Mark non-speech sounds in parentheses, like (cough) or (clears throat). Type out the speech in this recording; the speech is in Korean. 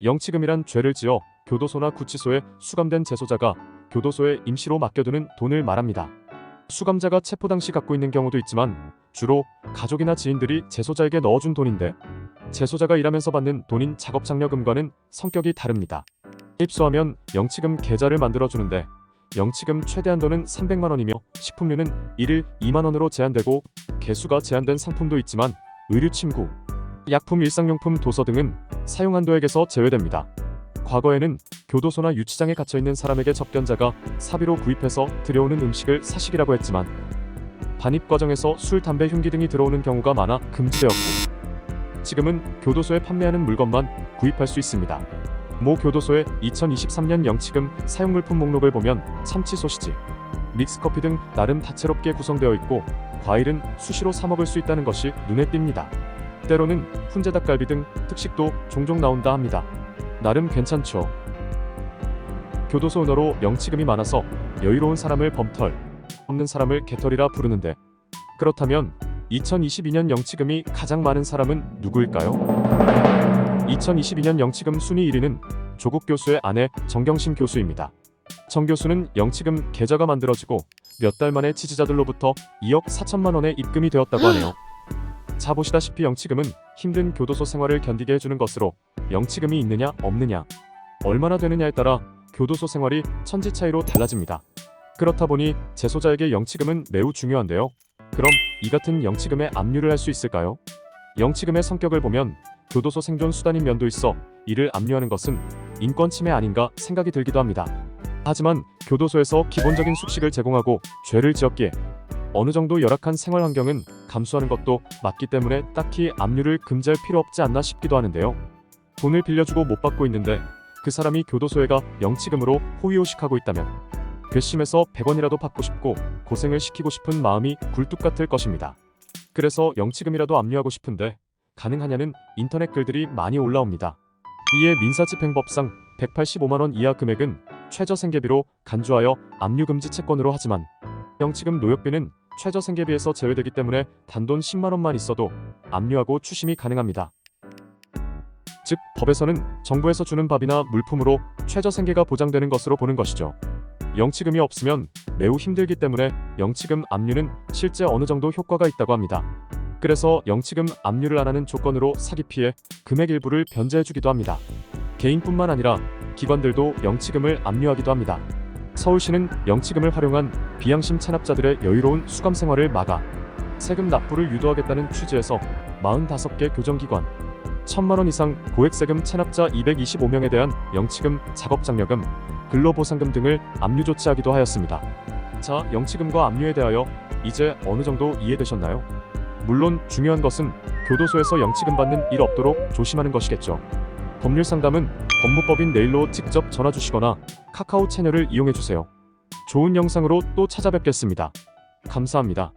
영치금이란 죄를 지어 교도소나 구치소에 수감된 재소자가 교도소에 임시로 맡겨두는 돈을 말합니다. 수감자가 체포 당시 갖고 있는 경우도 있지만 주로 가족이나 지인들이 재소자에게 넣어준 돈인데 재소자가 일하면서 받는 돈인 작업장려금과는 성격이 다릅니다. 입소하면 영치금 계좌를 만들어주는데 영치금 최대 한도는 300만 원이며 식품료는 1일 2만 원으로 제한되고 개수가 제한된 상품도 있지만 의류 침구, 약품 일상용품 도서 등은 사용 한도액에서 제외됩니다. 과거에는 교도소나 유치장에 갇혀 있는 사람에게 접견자가 사비로 구입해서 들여오는 음식을 사식이라고 했지만 반입 과정에서 술, 담배, 흉기 등이 들어오는 경우가 많아 금지되었고 지금은 교도소에 판매하는 물건만 구입할 수 있습니다. 모 교도소의 2023년 영치금 사용물품 목록을 보면 참치 소시지, 믹스커피 등 나름 다채롭게 구성되어 있고 과일은 수시로 사 먹을 수 있다는 것이 눈에 띕니다. 때로는 훈제 닭갈비 등 특식도 종종 나온다 합니다. 나름 괜찮죠. 교도소 은어로 영치금이 많아서 여유로운 사람을 범털, 없는 사람을 개털이라 부르는데 그렇다면 2022년 영치금이 가장 많은 사람은 누구일까요? 2022년 영치금 순위 1위는 조국 교수의 아내 정경심 교수입니다. 정 교수는 영치금 계좌가 만들어지고 몇 달 만에 지지자들로부터 2억 4천만 원의 입금이 되었다고 하네요. (gasps) (clears throat) 자 보시다시피 영치금은 힘든 교도소 생활을 견디게 해주는 것으로 영치금이 있느냐 없느냐 얼마나 되느냐에 따라 교도소 생활이 천지 차이로 달라집니다. 그렇다 보니 재소자에게 영치금은 매우 중요한데요. 그럼 이 같은 영치금에 압류를 할 수 있을까요? 영치금의 성격을 보면 교도소 생존 수단인 면도 있어 이를 압류하는 것은 인권 침해 아닌가 생각이 들기도 합니다. 하지만 교도소에서 기본적인 숙식을 제공하고 죄를 지었기에 어느 정도 열악한 생활 환경은 감수하는 것도 맞기 때문에 딱히 압류를 금지할 필요 없지 않나 싶기도 하는데요. 돈을 빌려주고 못 받고 있는데 그 사람이 교도소에가 영치금으로 호의호식하고 있다면 괘씸해서 100원이라도 받고 싶고 고생을 시키고 싶은 마음이 굴뚝 같을 것입니다. 그래서 영치금이라도 압류하고 싶은데 가능하냐는 인터넷 글들이 많이 올라옵니다. 이에 민사집행법상 185만 원 이하 금액은 최저생계비로 간주하여 압류금지 채권으로 하지만 영치금 노역비는 최저 생계비에서 제외되기 때문에 단돈 10만 원만 있어도 압류하고 추심이 가능합니다. 즉 법에서는 정부에서 주는 밥이나 물품으로 최저 생계가 보장되는 것으로 보는 것이죠. 영치금이 없으면 매우 힘들기 때문에 영치금 압류는 실제 어느 정도 효과가 있다고 합니다. 그래서 영치금 압류를 안 하는 조건으로 사기 피해 금액 일부를 변제해주기도 합니다. 개인뿐만 아니라 기관들도 영치금을 압류하기도 합니다. 서울시는 영치금을 활용한 비양심 체납자들의 여유로운 수감 생활을 막아 세금 납부를 유도하겠다는 취지에서 45개 교정기관, 1천만 원 이상 고액 세금 체납자 225명에 대한 영치금, 작업장려금, 근로보상금 등을 압류 조치하기도 하였습니다. 자, 영치금과 압류에 대하여 이제 어느 정도 이해되셨나요? 물론 중요한 것은 교도소에서 영치금 받는 일 없도록 조심하는 것이겠죠. 법률 상담은 법무법인 내일로 직접 전화 주시거나 카카오 채널을 이용해 주세요. 좋은 영상으로 또 찾아뵙겠습니다. 감사합니다.